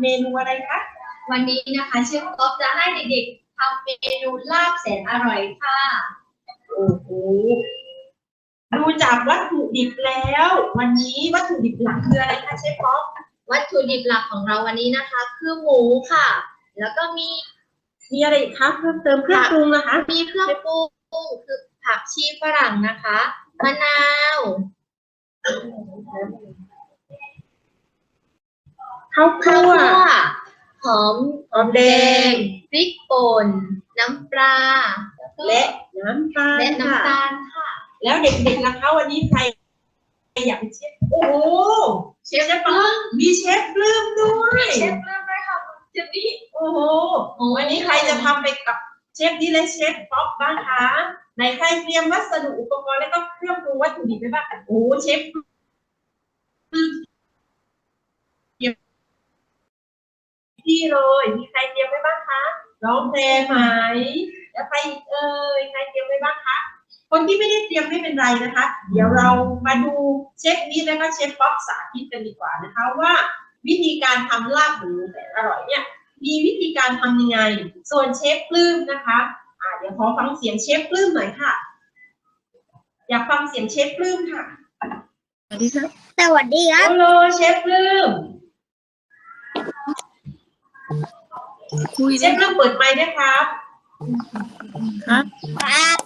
เมนูอะไรคะ วันนี้นะคะเชฟก๊อฟจะให้เด็กๆทำเมนูลาบแสนอร่อยค่ะโอ้โหดูจากวัตถุดิบแล้ว วันนี้วัตถุดิบหลักคืออะไรคะเชฟป๊อกวัตถุดิบหลักของเราวันนี้นะคะ คือหมูค่ะ แล้วก็มีมีอะไรอีกคะเพิ่มเติมเครื่องปรุงนะคะ มีเครื่องปรุงคือผักชีฝรั่งนะคะมะนาว ข้าวคั่ข้าววคั่วหอมหอมแดงพริกป่นน้ำปลาและน้ำตาลและน้ำค่ะตาลค่ะ แล้วเด็กๆล่ะคะวันนี้ใครอยากเป็นเชฟโอ้โหเชฟปลื้มมีเชฟปลื้มด้วยเชฟปลื้มด้วยค่ะเชฟนี่โอ้โหวันนี้ใครจะทำไปกับเชฟดีและเชฟป๊อกบ้างคะในใครเตรียมวัสดุอุปกรณ์แล้วก็เครื่องปรุงวัตถุดิบไปบ้างโอ้โหเชฟปลื้มเตรียม ที่เลย มีใครเตรียมไว้บ้างคะน้องแพรไหมแล้วใครอีกเอ่ยใครเตรียมไว้บ้างคะ คนที่ไม่ได้เตรียมไม่เป็นไรนะคะ เดี๋ยวเรามาดูเชฟนี้แล้วก็เชฟป๊อกสาธิตกันดีกว่านะคะว่า วิธีการทำลาบหมูแสนอร่อยเนี่ยมีวิธีการทำยังไง ส่วนเชฟปลื้มนะคะอ่าเดี๋ยวขอฟังเสียงเชฟปลื้มหน่อยค่ะ อยากฟังเสียงเชฟปลื้มค่ะ สวัสดีครับ สวัสดีครับ ฮัลโหลเชฟปลื้ม คุยเชได้ฟปลื้มเปิดไมค์ด้วยครับครับครับ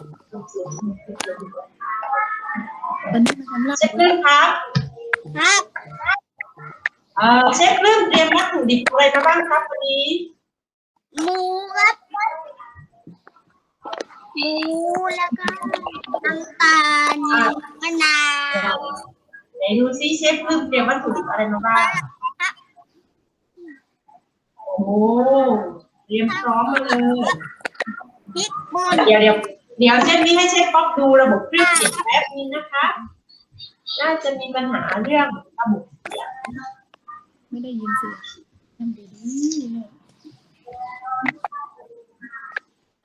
วันนี้มาทำลาบเชฟปลื้มครับครับเอ่อเชฟปลื้มเตรียมวัตถุดิบอะไรมาบ้างครับวันนี้หมูครับหมูแล้วก็น้ำตาลมะนาวไหนดูซิเชฟปลื้มเตรียมวัตถุดิบอะไรมาบ้างโอ้ เตรียมพร้อมมาเลยพริกป่นเดี๋ยวเดี๋ยวเดี๋ยวเชฟนี้ให้เชฟป๊อกดูระบบเครื่องเสียงแป๊บนึงนะคะ น่าจะมีปัญหาเรื่องระบบเสียงไม่ได้ยินเสียงทำดีๆเลย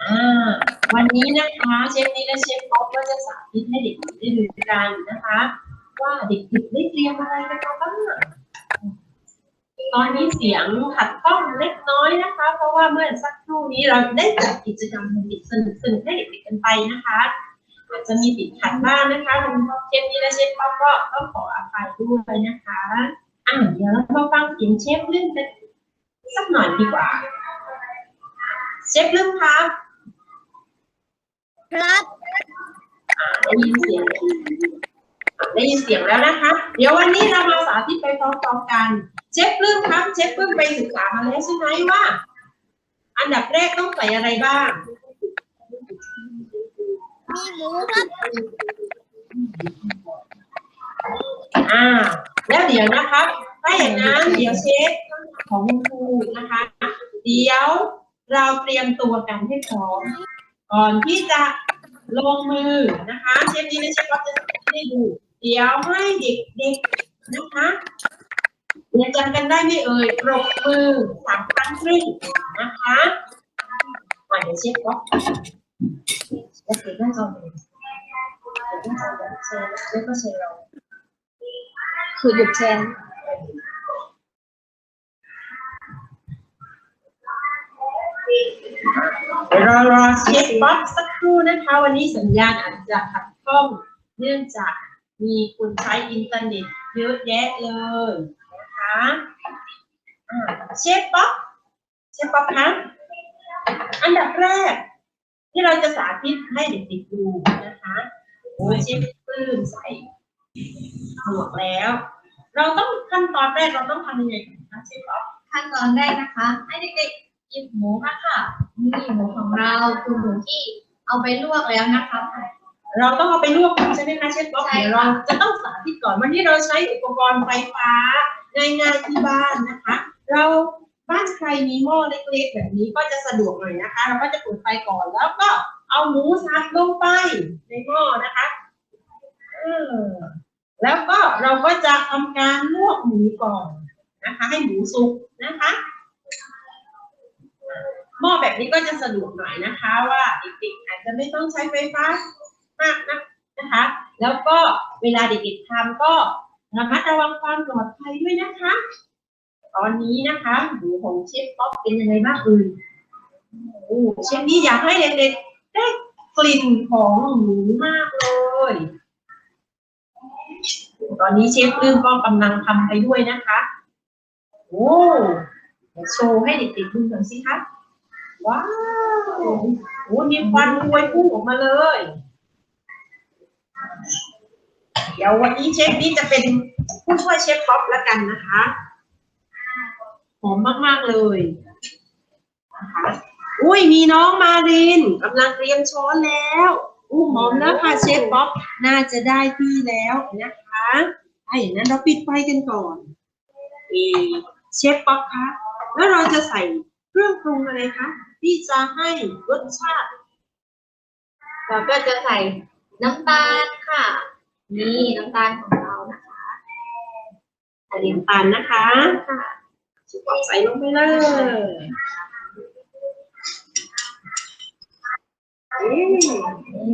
อ่าวันนี้นะคะเชฟนี้และเชฟป๊อกก็จะสาธิตให้เด็กๆได้ดูกันนะคะ ว่าเด็กๆได้เตรียมอะไรกันมาบ้าง ตอนนี้เสียงขัดข้องเล็กน้อยนะคะ เพราะว่าเมื่อสักครู่นี้เราได้จัดกิจกรรมเด็กๆสนุกๆให้เด็กๆกันไปนะคะอาจจะมีติดขัดบ้างนะคะคุณพ่อเชฟนี้และเชฟป๊อกก็ต้องขออภัยด้วยนะคะอ่าเดี๋ยวเรามาฟังเสียงเชฟเรื่องกันสักหน่อยดีกว่า เชฟเรื่องครับ ครับอ่าได้ยินเสียงอ่าได้ยินเสียงแล้วนะคะ เดี๋ยววันนี้เรามาสาธิตไปพร้อมๆกัน เชฟปลื้มครับเชฟปลื้มไปศึกษามาแล้วใช่ไหมว่า อันดับแรกต้องใส่อะไรบ้าง มีหมูครับอ่า แล้วเดี๋ยวนะครับ ถ้าอย่างนั้นเดี๋ยวเชฟของคุณครูนะคะ เดี๋ยวเราเตรียมตัวกันให้พร้อมก่อนที่จะลงมือนะคะ เชฟดีและเชฟก็จะให้ดู เดี๋ยวให้เด็กๆนะคะ ยังจำกันได้ไหมเอ่ยปรบมือสามครั้งครึ่งนะคะมาเดี๋ยวเชฟก็จะเก็บหน้าจอเลยเก็บหน้าจอเดี๋ยวแล้วก็เชฟเราคือหยุดแชร์รารอเช็คป๊อปสักครู่นะคะ วันนี้สัญญาณอาจจะขัดข้องเนื่องจากมีคนใช้อินเทอร์เน็ตเยอะแยะเลย เชฟป๊อปเชฟป๊อปคะอันดับแรก ที่เราจะสาธิตให้เด็กๆดูนะคะโอ้ยเชฟปลื้มใส่หมวกแล้ว เราต้องขั้นตอนแรกเราต้องทำยังไงคะเชฟป๊อปขั้นตอนแรกนะคะ ให้เด็กๆหยิบหมูมาค่ะนี่หมูของเราคือหมูที่เอาไปลวกแล้วนะคะเราต้องเอาไปลวกก่อนใช่ไหมคะเชฟป๊อกใช่เดี๋ยวค่ะเราจะต้องสาธิตก่อนวันนี้เราใช้อุปกรณ์ไฟฟ้า ง่ายๆที่บ้านนะคะ เราบ้านใครมีหม้อเล็กๆ แบบนี้ก็จะสะดวกหน่อยนะคะ เราก็จะเปิดไฟก่อนแล้วก็เอาหมูสับลงไปในหม้อนะคะเออแล้วก็เราก็จะทำการลวกหมูก่อนนะคะ ให้หมูสุกนะคะหม้อแบบนี้ก็จะสะดวกหน่อยนะคะ ว่าเด็กๆอาจจะไม่ต้องใช้ไฟฟ้ามากนะนะคะ แล้วก็เวลาเด็กๆทำก็ ระมัดระวังความปลอดภัยด้วยนะคะ ตอนนี้นะคะหมูของเชฟป๊อปเป็นยังไงบ้างเอ่ยโอ้เชฟนี้อยากให้เด็กๆได้กลิ่นของหมูมากเลย ตอนนี้เชฟลืมก็กำลังทำไปด้วยนะคะ โอ้โชว์ให้เด็กๆดูหน่อยสิคะว้าวโอ้มีควันพวยพุ่งออกมาเลย เดี๋ยววันนี้เชฟนี้จะเป็นผู้ช่วยเชฟป๊อปแล้วกันนะคะหอมมากๆเลยนะคะอุ้ยมีน้องมารินกำลังเตรียมช้อนแล้วอู้หอมแล้วค่ะเชฟป๊อปน่าจะได้ที่แล้วนะคะถ้าอย่างนั้นเราปิดไฟกันก่อนเอเชฟป๊อปคะแล้วเราจะใส่เครื่องปรุงอะไรคะที่จะให้รสชาติเราก็จะใส่น้ำตาลค่ะ นี่น้ำตาลของเรานะคะใส่น้ำตาลนะคะค่ะเชฟป๊อปใส่ลงไปเลยนี่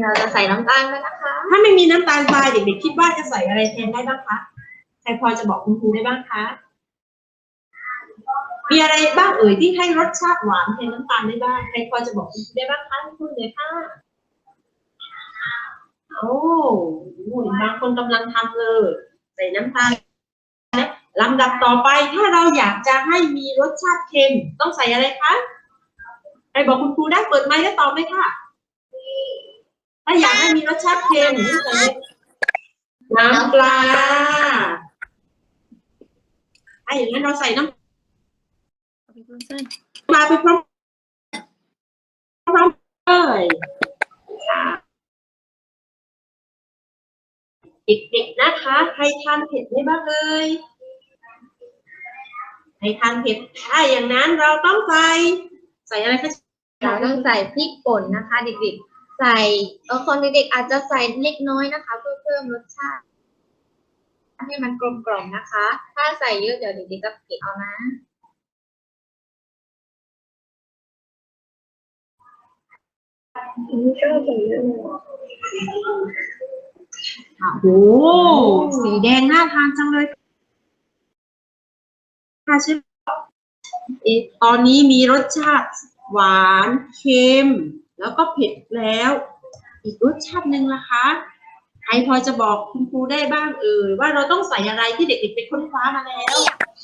เราจะใส่น้ำตาลไปนะคะ ถ้าไม่มีน้ำตาลทรายเด็กๆคิดว่าจะใส่อะไรแทนได้บ้างคะใครพอจะบอกคุณครูได้บ้างคะ มีอะไรบ้างเอ่ยที่ให้รสชาติหวานแทนน้ำตาลได้บ้าง ใครพอจะบอกคุณครูได้บ้างคะคุณครูเลยค่ะ โอ้โหบางคนกำลังทำเลย ใส่น้ำตาลนะลำดับต่อไปถ้าเราอยากจะให้มีรสชาติเค็ม ต้องใส่อะไรคะใครบอกคุณครูได้เปิดไมค์แล้วตอบไหมคะถ้าอยากให้มีรสชาติเค็มต้องใส่น้ำปลาถ้าอย่างนั้นเราใส่น้ำปเพิ่มเส้นปลาไปพร้อมพร้อมเลย เด็กๆนะคะ ใครทานเผ็ดได้บ้างเลยใครทานเผ็ดถ้าอย่างนั้นเราต้องใส่ใส่อะไรคะเราต้องใส่พริกป่นนะคะ เด็กๆ ใส่เออคนเด็กๆอาจจะใส่เล็กน้อยนะคะ เพื่อเพิ่มรสชาติ ให้มันกลมกล่อมนะคะ ถ้าใส่เยอะเดี๋ยวเด็กๆจะเผ็ดเอานะโอ้ โหสีแดงน่าทานจังเลยค่ะเชฟเอะตอนนี้มีรสชาติหวานเค็ม แล้วก็เผ็ดแล้ว อีกรสชาติหนึ่งล่ะคะใครพอจะบอกคุณครูได้บ้างเอ่ยว่าเราต้องใส่อะไรที่เด็กๆไปค้นคว้ามาแล้ว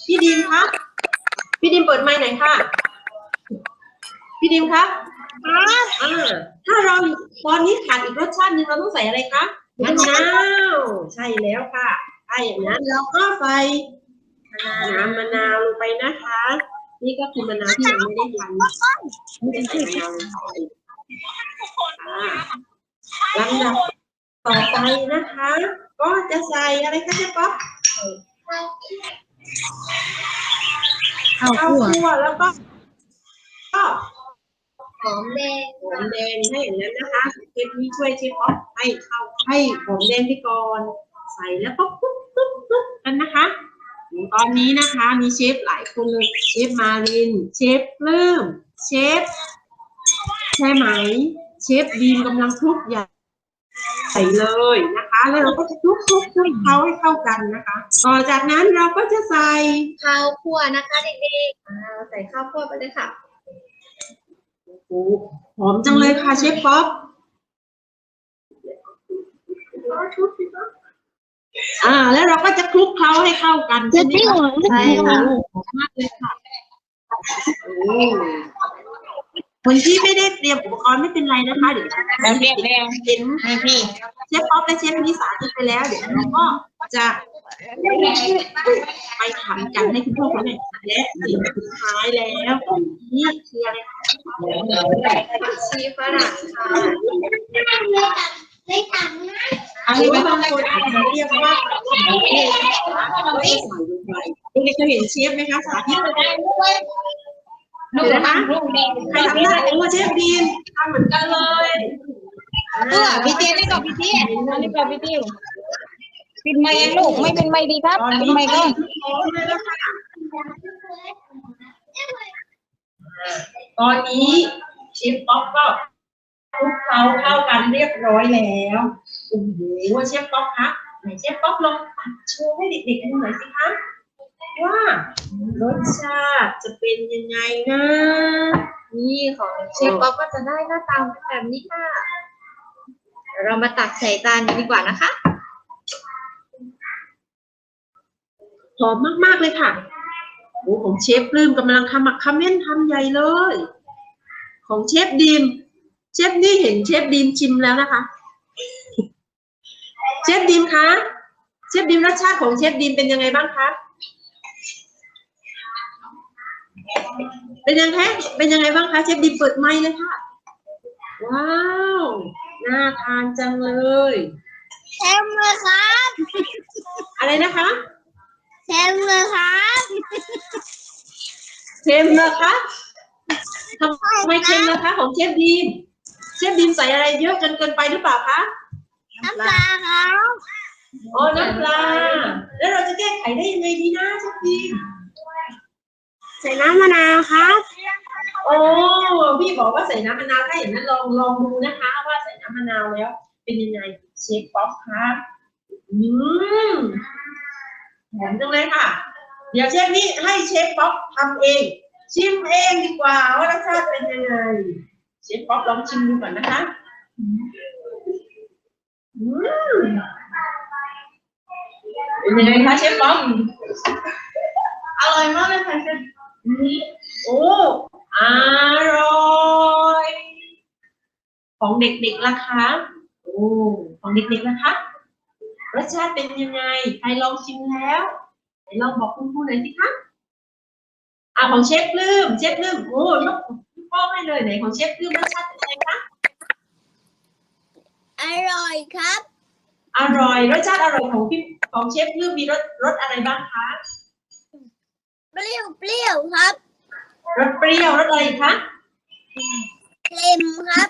พี่ดิมคะพี่ดิมเปิดไมค์หน่อยค่ะ พี่ดิมคะ อ่าถ้าเราตอนนี้ขาดอีกรสชาติหนึ่งเราต้องใส่อะไรคะมะนาวใช่แล้วค่ะถ้าอย่างนั้นเราก็ใส่น้ำมะนาวลงไปนะคะ นี่ก็คือมะนาวที่ยังไม่ได้ทำไม่ได้ใส่มะนาวลงไปอ่าลำดับต่อไปนะคะ ก็จะใส่อะไรคะเจ๊ป๊อปข้าวข้าวคั่วคั่วแล้วก็ก็ห อมแดงหอมแดงให้อย่างนั้นนะคะเชฟนี้ช่วยเชฟออฟให้เข้าให้หอมแดงไปก่อนใส่แล้วก็ปุ๊บปุ๊บปุ๊บกันนะคะตอนนี้นะคะมีเชฟหลายคนเลยเชฟมาริน เชฟปลื้มเชฟใช่ไหม เชฟบีมกำลังคลุกใหญ่ใส่เลยนะคะ แล้วเราก็จะคลุกคลุกคลุกเขาให้เข้ากันนะคะ ต่อจากนั้นเราก็จะใส่ข้าวคั่วนะคะเด็กๆอ่าใส่ข้าวคั่วไปเลยค่ะ โอ้โหหอมจังเลยค่ะเชฟป๊อปอ่า แล้วเราก็จะคลุกเคล้าให้เข้ากันใช่ไหมคะใช่ค่ะโอ้โหหอมมากเลยค่ะโอ้คนที่ไม่ได้เตรียมอุปกรณ์ไม่เป็นไรนะคะเดี๋ยวเราเรียกแล้วเห็นให้พี่เชฟป๊อปและเชฟนิสาธิตไปแล้ว เดี๋ยวเราก็จะ ไปทำกันให้คุณพ่อคุณแม่และสิ่งสุดท้ายแล้วเนี่คืออะไรคะชีฝรั่งค่ะไม่ทำนะอันนี้บางคนอาจจะเรียกว่าไม่ใส่ลงไปเด็กๆเคยเห็นเชฟไหมคะสาธิตลูนะคะใครทำได้โอ้เชฟบีมทำเหมือนกันเลยเออพี่เตี้ยนี่ก็พี่เตี้ยอันนี้ก็พี่เตี้ย ปิดไมค์ลูกไม่เป็นไมค์ดีครับตอนปิดนี้ไมค์ก็ตอนนี้เชฟป๊อปก็คลุกเคล้าเข้ากันเรียบร้อยแล้วโอ้โหเชฟป๊อปคะไหนเชฟป๊อปลองตัดโชว์ให้เด็กๆดูหน่อยสิคะว่ารสชาติจะเป็นยังไงนะนี่ของเชฟป๊อปก็จะได้หน้าตาแบบนี้ค่ะเรามาตักใส่จานดีกว่านะคะ หอมมากๆเลยค่ะโอ้ของเชฟปลื้มกำลังขมักเขม้นทำใหญ่เลย ของเชฟดีม เชฟนี่เห็นเชฟดีมชิมแล้วนะคะ เชฟดีมคะ เชฟดีมรสชาติของเชฟดีมเป็นยังไงบ้างคะ เป็นยังไงเป็นยังไงบ้างคะเชฟดีมเปิดไมค์เลยค่ะ ว้าว น่าทานจังเลยเต็มเลยครับ อะไรนะคะ เต็มเลยครับเค็มนะคะทำไมเค็มนะคะ ของเชฟดีมเชฟดีมใส่อะไรเยอะจนเกินไปหรือเปล่าคะน้ำปลาครับอ๋อน้ำปลา แล้วเราจะแก้ไขได้ยังไงดีนะเชฟดีมใส่น้ำมะนาวครับโอ้พี่บอกว่าใส่น้ำมะนาวถ้าอย่างนั้นลองลองดูนะคะ ว่าใส่น้ำมะนาวแล้ว เป็นยังไงเชฟป๊อปครับอืม หอมจังเลยค่ะ เดี๋ยวเชฟนี่ให้เชฟป๊อปทำเอง ชิมเองดีกว่าว่ารสชาติเป็นยังไงเชฟป๊อปลองชิมดูก่อนนะคะอืมเป็นยังไงคะเชฟป๊อปอร่อยมากเลยค่ะเชฟอืมโอ้อร่อยของเด็กๆล่ะคะ โอ้ของเด็กๆล่ะคะ รสชาติเป็นยังไง ใครลองชิมแล้วไหนลองบอกคุณครูหน่อยสิคะอ่าของเชฟปลื้มเชฟปลื้มโอ้ยกยกโป้งให้เลยไหนของเชฟปลื้มรสชาติเป็นยังไงคะอร่อยครับ อร่อยรสชาติอร่อยของพี่ของเชฟปลื้มมีรสรสอะไรบ้างคะเปรี้ยวเปรี้ยวครับรสเปรี้ยวรสอะไรอีกคะเค็มครับ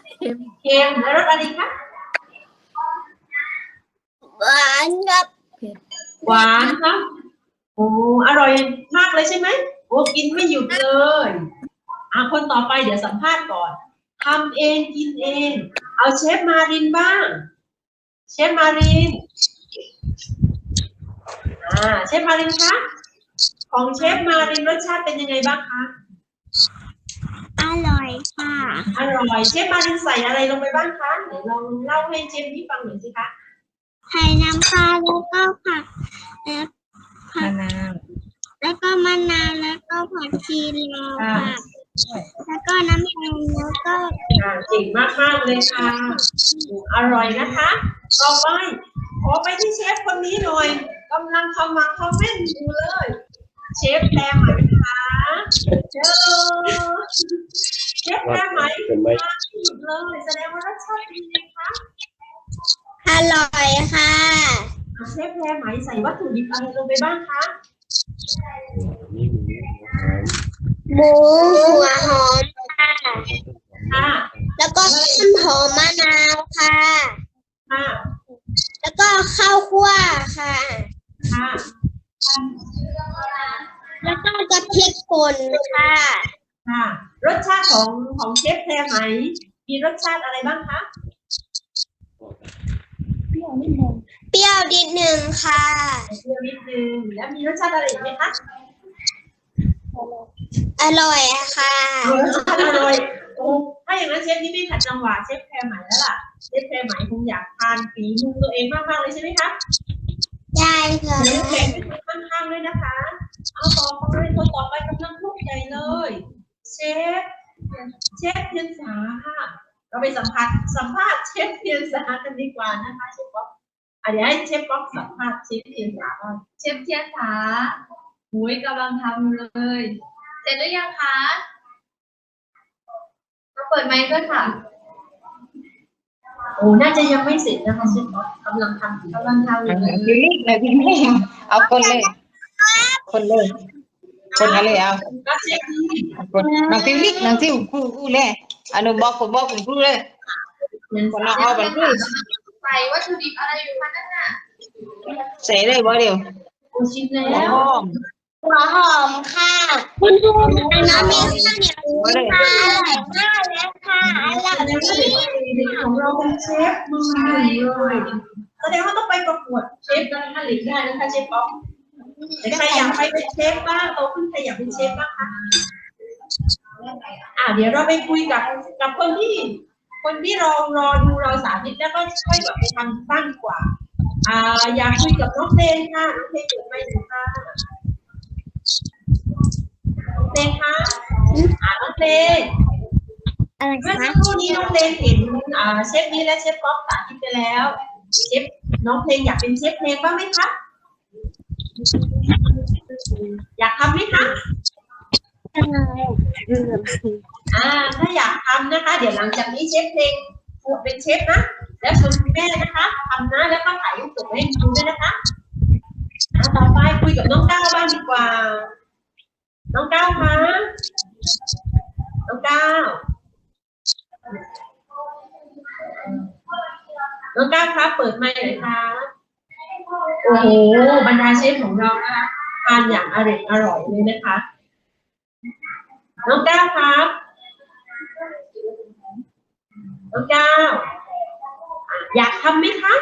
เค็มและรสอะไรอีกคะหวานครับหวานครับโอ้อร่อยมากเลยใช่ไหมโอ้กินไม่หยุดเลยอะคนต่อไปเดี๋ยวสัมภาษณ์ก่อนทำเองกินเอง เอาเชฟมารินบ้าง เชฟมารินอ่าเชฟมารินคะของเชฟมารินรสชาติเป็นยังไงบ้างคะอร่อยค่ะ อร่อย เชฟมารินใส่อะไรลงไปบ้างคะไหนลองเล่าให้เชฟนี่ฟังหน่อยสิคะ ใส่น้ำปลาแล้วก็ผักแล้วมะนาวแล้วก็มะนาวแล้วก็ผักชีลาวค่ะแล้วก็น้ำมันแล้วก็อ่าเก่งมากมากๆเลยค่ะอืมอร่อยนะคะ ต่อไปขอไปที่เชฟคนนี้หน่อยกำลังคำมาคอมเมนต์อยู่เลย เชฟแพรไหมคะเจอเชฟแพรไหมมาที่หยุดเลยแสดงว่ารสชาติเป็นยังไงคะ อร่อยค่ะอะเชฟแพรไหมใส่วัตถุดิบอะไรลงไปบ้างคะหมูหัวหอมค่ะ ค่ะ แล้วก็ต้นหอมมะนาวค่ะ ค่ะ แล้วก็ข้าวคั่วค่ะ ค่ะ แล้วก็กะพริกป่นค่ะ ค่ะ รสชาติของของเชฟแพรไหม มีรสชาติอะไรบ้างคะ เปรี้ยวนิดนึงค่ะเปรี้ยวนิดนึงแล้วมีรสชาติอะไรอีกไหมคะอร่อยอะค่ะรสชาติอร่อยโอ้ถ้าอย่างนั้นเชฟนี่ไม่ขัดจังหวะเชฟแพรใหม่แล้วล่ะเชฟแพรใหม่คงอยากทานฝีมือตัวเองมากๆเลยใช่ไหมคะได้ค่ะเดี๋ยวแข่งข้างๆด้วยนะคะเอาต่อไปคนต่อไปกำลังลูกใหญ่เลย เชฟเชฟเพียนสาค่ะ เราไปสัมภาษณ์สัมภาษณ์เชฟเพียนสากันดีกว่านะคะเชฟป๊อกอะเดี๋ยวให้เชฟป๊อกสัมภาษณ์เชฟเพียนสาบ้างเชฟเทียนขาหุยกำลังทำเลย เสร็จหรือยังคะมาเปิดไมค์ด้วยค่ะ โอ้ น่าจะยังไม่เสร็จนะคะเชฟป๊อกกำลังทำอยู่กำลังทำอยู่เอาเลยฟิลิกเลยพี่แม่เอาคนเลย คนเลย คนอะไรเอาก็เชฟนี่เอาคนนางฟิลิกนางซิวคู่คู่เลย อันนู้นบอกคนบอกคนคู่เลยคนละเอาไปคู่ใส่วัตถุดิบอะไรอยู่คะนั่นน่ะใส่เลยบอกเดียวโอ้ชิมแล้หัววหอมหัวหอมค่ะ คุณครูน้ำมีข้าวเหนียวค่ะอร่อยมากเลยค่ะอร่อยแสดงว่าเด็กๆของเราเป็นเชฟมือหนึ่งเลยแสดงว่าต้องไปประกวดเชฟกระทะเหล็กได้นะคะเชฟป๊อกใครอยากไปเป็นเชฟบ้างโตขึ้นใครอยากเป็นเชฟบ้างคะ อ่าเดี๋ยวเราไปคุยกับกับคนที่ คนที่รอรอดูเราสาธิตแล้วก็ค่อยแบบไปทำบ้างดีกว่า อ่า อยากคุยกับน้องเพลงค่ะน้องเพลงเปิดไมค์หน่อยค่ะน้องเพลงค่ะอ่าน้องเพลงอะไรเมื่อคะสักครู่นี้น้องเพลงเห็นอ่าเชฟนี้และเชฟป๊อปสาธิตไปแล้วเชฟน้องเพลงอยากเป็นเชฟเพลงบ้างไหมคะอยากทำไหมคะ อ่า ถ้าอยากทำนะคะ เดี๋ยวหลังจากนี้เชฟเพลงเป็นเชฟนะ แล้วชวนคุณแม่นะคะทำนะแล้วก็ถ่ายรูปส่งให้ดูด้วยนะคะอ่าต่อไปคุยกับน้องก้าวบ้างดีกว่า น้องก้าวคะน้องก้าวน้องก้าวคะเปิดไมค์หน่อยค่ะโอ้โหบรรดาเชฟของเรานะคะทานอย่างอร่อยอร่อยเลยนะคะ น้องก้าวครับ น้องก้าวอยากทำไหมคะ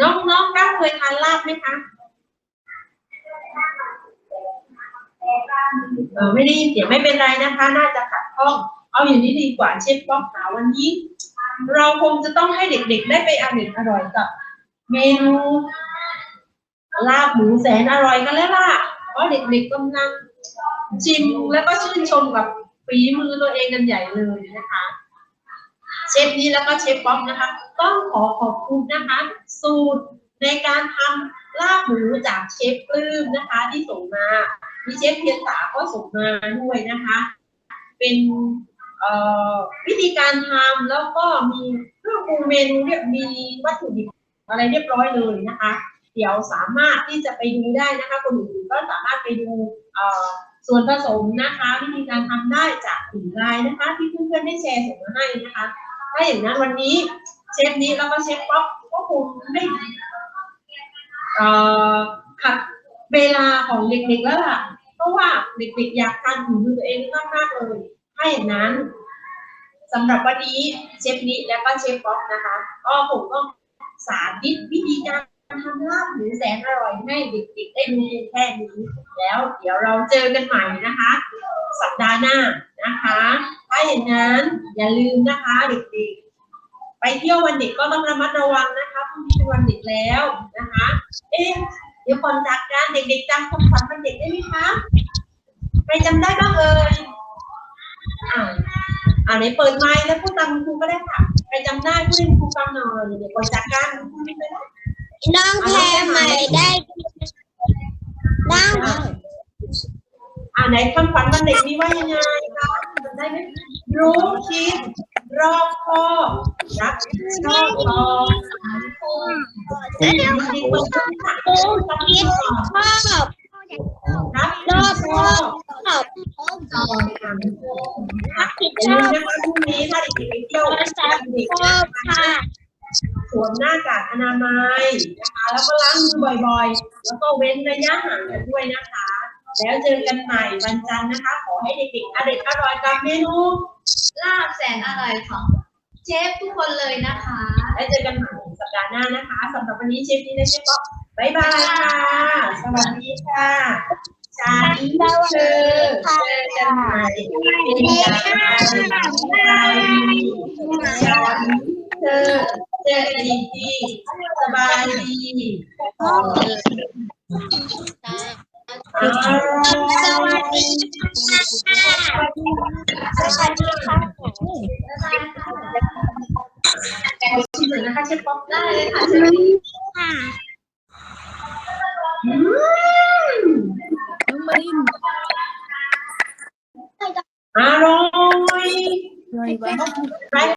น้องน้องก้าวเคยทานลาบไหมคะเออไม่ได้ยินเสียงไม่เป็นไรนะคะ น่าจะขัดข้อง เอาอย่างนี้ดีกว่าเชฟป๊อกหาวันนี้ เราคงจะต้องให้เด็กๆ ได้ไปอร่อยอร่อยกับ เมนูลาบหมูแสนอร่อยกันแล้วล่ะ เพราะเด็กๆกำลังชิมแล้วก็ชื่นชมกับฝีมือตัวเองกันใหญ่เลยนะคะเชฟนี้แล้วก็เชฟป๊อปนะคะ ต้องขอขอบคุณนะคะ สูตรในการทำลาบหมูจากเชฟปลื้มนะคะ ที่ส่งมามีเชฟเพียรสาก็ส่งมาด้วยนะคะ เป็นวิธีการทำแล้วก็มีเครื่องปรุงเมนูเนี่ยมีวัตถุดิบอะไรเรียบร้อยเลยนะคะ เดี๋ยวสามารถที่จะไปดูได้นะคะคนอื่น ก็สามารถไปดูส่วนผสมนะคะวิธีการทำได้จากกลุ่มไลน์นะคะ ที่เพื่อนๆได้แชร์ส่งมาให้นะคะ ถ้าอย่างนั้นวันนี้เชฟนี้แล้วก็เชฟป๊อปก็คงไม่ขัดเวลาของเด็กๆแล้วล่ะเพราะว่าเด็กๆอยากทานถึงมือตัวเองมากๆเลยถ้าอย่างนั้นสำหรับวันนี้เชฟนี้และก็เชฟป๊อปนะคะ ก็ผมก็สาธิตวิธีการ ทำลาบหมูแสนอร่อยให้เด็กๆได้ดูเพีแค่นี้แล้ว เดี๋ยวเราเจอกันใหม่นะคะ สัปดาห์หน้านะคะ ถ้าอย่างนั้นอย่าลืมนะคะเด็กๆ ไปเที่ยววันเด็กก็ต้องระมัดระวังนะคะพรุ่งนี้เป็นวันเด็กแล้วนะคะ เอ๊ะเดี๋ยวก่อนจากกันเด็กๆจำคำขวัญวันเด็กได้ไหมคะใครจำได้บ้างเอ่ยอ่าอ่าไหนเปิดไมค์แล้วพูดตามครูก็ได้ค่ะ ใครจำได้พูดให้คุณครูฟังหน่อยเดี๋ยวก่อนจากกันคุณครูไม่เป็นไร น้องแพรใหม่ได้น้องอ่าไหนคำขวัญวันเด็กมีว่ายังไงคะจำได้ไหมรู้คิดรอบคอบรักชอบตอบจริงๆคนที่ถามรู้คิดชอบรับรอบชชออบบชอบค่ะคิดอย่าชลือมบนะคะพรุ่งนี้ถ้าเด็กๆไปเที่ยวภาษาเด็กชอบค่ะ สวมหน้ากากอนามัยนะคะ แล้วก็ล้างมือบ่อยๆ แล้วก็เว้นระยะห่างกันด้วยนะคะ แล้วเจอกันใหม่วันจันทร์นะคะ ขอให้เด็กๆอร่อยอร่อยกับเมนูลาบแสนอร่อยของเชฟทุกคนเลยนะคะ แล้วเจอกันใหม่สัปดาห์หน้านะคะสำหรับวันนี้เชฟนี้และเชฟก็บายบายค่ะ สวัสดีค่ะฉันคือเจอกันใหม่เป็นการบายฉันเธอ เจอกันอีกทีสบายดีอ๋อสวัสดีค่ะสวัสดีค่ะแกะชิ้นหนึ่งนะคะเชฟป๊อปได้เลยค่ะเชฟค่ะน้องมารินอร่อย